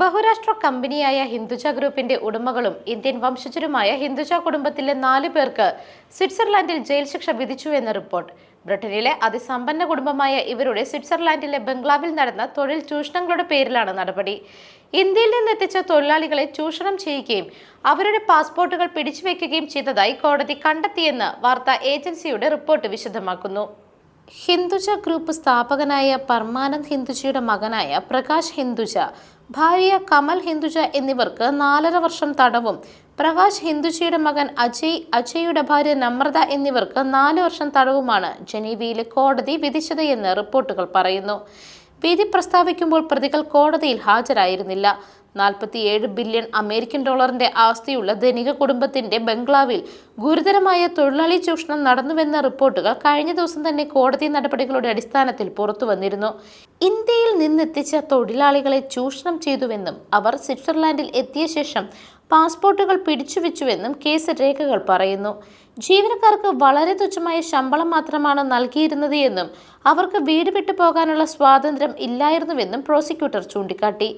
ബഹുരാഷ്ട്ര കമ്പനിയായ ഹിന്ദുജ ഗ്രൂപ്പിന്റെ ഉടമകളും ഇന്ത്യൻ വംശജരുമായ ഹിന്ദുജ കുടുംബത്തിലെ നാല് പേർക്ക് സ്വിറ്റ്സർലാൻഡിൽ ജയിൽ ശിക്ഷ വിധിച്ചു എന്ന റിപ്പോർട്ട്. ബ്രിട്ടനിലെ അതിസമ്പന്ന കുടുംബമായ ഇവരുടെ സ്വിറ്റ്സർലാൻഡിലെ ബംഗ്ലാവിൽ നടന്ന തൊഴിൽ ചൂഷണങ്ങളുടെ പേരിലാണ് നടപടി. ഇന്ത്യയിൽ നിന്നെത്തിച്ച തൊഴിലാളികളെ ചൂഷണം ചെയ്യുകയും അവരുടെ പാസ്പോർട്ടുകൾ പിടിച്ചുവെക്കുകയും ചെയ്തതായി കോടതി കണ്ടെത്തിയെന്ന് വാർത്താ ഏജൻസിയുടെ റിപ്പോർട്ട് വിശദമാക്കുന്നു. ഹിന്ദുജ ഗ്രൂപ്പ് സ്ഥാപകനായ പർമാനന്ദ് ഹിന്ദുജയുടെ മകനായ പ്രകാശ് ഹിന്ദുജ ഭാര്യ കമൽ ഹിന്ദുജ എന്നിവർക്ക് നാലര വർഷം തടവും. പ്രകാശ് ഹിന്ദുജയുടെ മകൻ അജയ് അജയ്യുടെ ഭാര്യ നമ്രത എന്നിവർക്ക് നാല് വർഷം തടവുമാണ് ജനീവയിലെ കോടതി വിധിച്ചത് എന്ന് റിപ്പോർട്ടുകൾ പറയുന്നു. വിധി പ്രസ്താവിക്കുമ്പോൾ പ്രതികൾ കോടതിയിൽ ഹാജരായിരുന്നില്ല. നാൽപ്പത്തിയേഴ് ബില്യൺ അമേരിക്കൻ ഡോളറിന്റെ ആസ്തിയുള്ള ധനിക കുടുംബത്തിന്റെ ബംഗ്ലാവിൽ ഗുരുതരമായ തൊഴിലാളി ചൂഷണം നടന്നുവെന്ന റിപ്പോർട്ടുകൾ കഴിഞ്ഞ ദിവസം തന്നെ കോടതി നടപടികളുടെ അടിസ്ഥാനത്തിൽ പുറത്തു വന്നിരുന്നു. ഇന്ത്യയിൽ നിന്നെത്തിച്ച തൊഴിലാളികളെ ചൂഷണം ചെയ്തുവെന്നും അവർ സ്വിറ്റ്സർലാൻഡിൽ എത്തിയ ശേഷം പാസ്പോർട്ടുകൾ പിടിച്ചുവെച്ചുവെന്നും കേസ് രേഖകൾ പറയുന്നു. ജീവനക്കാർക്ക് വളരെ തുച്ഛമായ ശമ്പളം മാത്രമാണ് നൽകിയിരുന്നത് എന്നും അവർക്ക് വീട് വിട്ടു പോകാനുള്ള സ്വാതന്ത്ര്യം ഇല്ലായിരുന്നുവെന്നും പ്രോസിക്യൂട്ടർ ചൂണ്ടിക്കാട്ടി.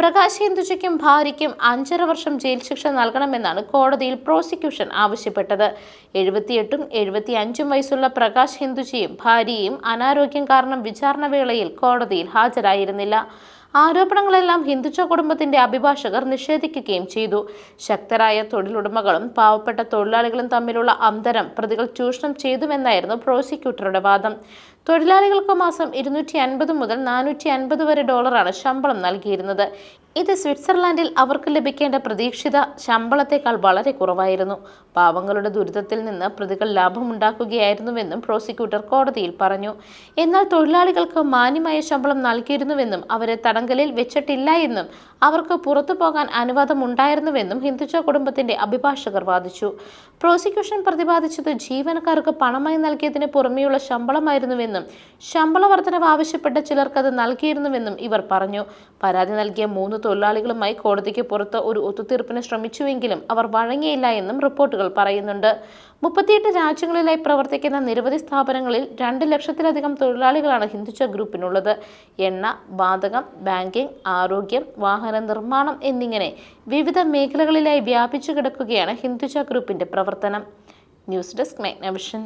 പ്രകാശ് ഹിന്ദുജയ്ക്കും ഭാര്യയ്ക്കും അഞ്ചര വർഷം ജയിൽ ശിക്ഷ നൽകണമെന്നാണ് കോടതിയിൽ പ്രോസിക്യൂഷൻ ആവശ്യപ്പെട്ടത്. എഴുപത്തിയെട്ടും എഴുപത്തി അഞ്ചും വയസ്സുള്ള പ്രകാശ് ഹിന്ദുജയും ഭാര്യയും അനാരോഗ്യം കാരണം വിചാരണ വേളയിൽ കോടതിയിൽ ഹാജരായിരുന്നില്ല. ആരോപണങ്ങളെല്ലാം ഹിന്ദുജ കുടുംബത്തിന്റെ അഭിഭാഷകർ നിഷേധിക്കുകയും ചെയ്തു. ശക്തരായ തൊഴിലുടമകളും പാവപ്പെട്ട തൊഴിലാളികളും തമ്മിലുള്ള അന്തരം പ്രതികൾ ചൂഷണം ചെയ്തുവെന്നായിരുന്നു പ്രോസിക്യൂട്ടറുടെ വാദം. തൊഴിലാളികൾക്ക് മാസം ഇരുന്നൂറ്റി അൻപത് മുതൽ നാനൂറ്റി അൻപത് വരെ ഡോളറാണ് ശമ്പളം നൽകിയിരുന്നത്. ഇത് സ്വിറ്റ്സർലാൻഡിൽ അവർക്ക് ലഭിക്കേണ്ട പ്രതീക്ഷിത ശമ്പളത്തേക്കാൾ വളരെ കുറവായിരുന്നു. പാവങ്ങളുടെ ദുരിതത്തിൽ നിന്ന് പ്രതികൾ ലാഭമുണ്ടാക്കുകയായിരുന്നുവെന്നും പ്രോസിക്യൂട്ടർ കോടതിയിൽ പറഞ്ഞു. എന്നാൽ തൊഴിലാളികൾക്ക് മാന്യമായ ശമ്പളം നൽകിയിരുന്നുവെന്നും അവരെ തടങ്കലിൽ വെച്ചിട്ടില്ല എന്നും അവർക്ക് പുറത്തു പോകാൻ അനുവാദമുണ്ടായിരുന്നുവെന്നും ഹിന്ദുജ കുടുംബത്തിന്റെ അഭിഭാഷകർ വാദിച്ചു. പ്രോസിക്യൂഷൻ പ്രതിപാദിച്ചത് ജീവനക്കാർക്ക് പണമായി നൽകിയതിന് പുറമെയുള്ള ശമ്പളമായിരുന്നുവെന്നും ശമ്പള വർധനവ് ആവശ്യപ്പെട്ട ചിലർക്കത് നൽകിയിരുന്നുവെന്നും ഇവർ പറഞ്ഞു. പരാതി നൽകിയ മൂന്ന് തൊഴിലാളികളുമായി കോടതിക്ക് പുറത്ത് ഒരു ഒത്തുതീർപ്പിന് ശ്രമിച്ചുവെങ്കിലും അവർ വഴങ്ങിയില്ല എന്നും റിപ്പോർട്ടുകൾ പറയുന്നുണ്ട്. മുപ്പത്തിയെട്ട് രാജ്യങ്ങളിലായി പ്രവർത്തിക്കുന്ന നിരവധി സ്ഥാപനങ്ങളിൽ രണ്ട് ലക്ഷത്തിലധികം തൊഴിലാളികളാണ് ഹിന്ദുച്ച ഗ്രൂപ്പിനുള്ളത്. എണ്ണ വാതകം ബാങ്കിംഗ് ആരോഗ്യം വാഹന നിർമ്മാണം എന്നിങ്ങനെ വിവിധ മേഖലകളിലായി വ്യാപിച്ചു കിടക്കുകയാണ് ഹിന്ദുജ ഗ്രൂപ്പിന്റെ പ്രവർത്തനം. News desk മെഗ്നവിഷൻ.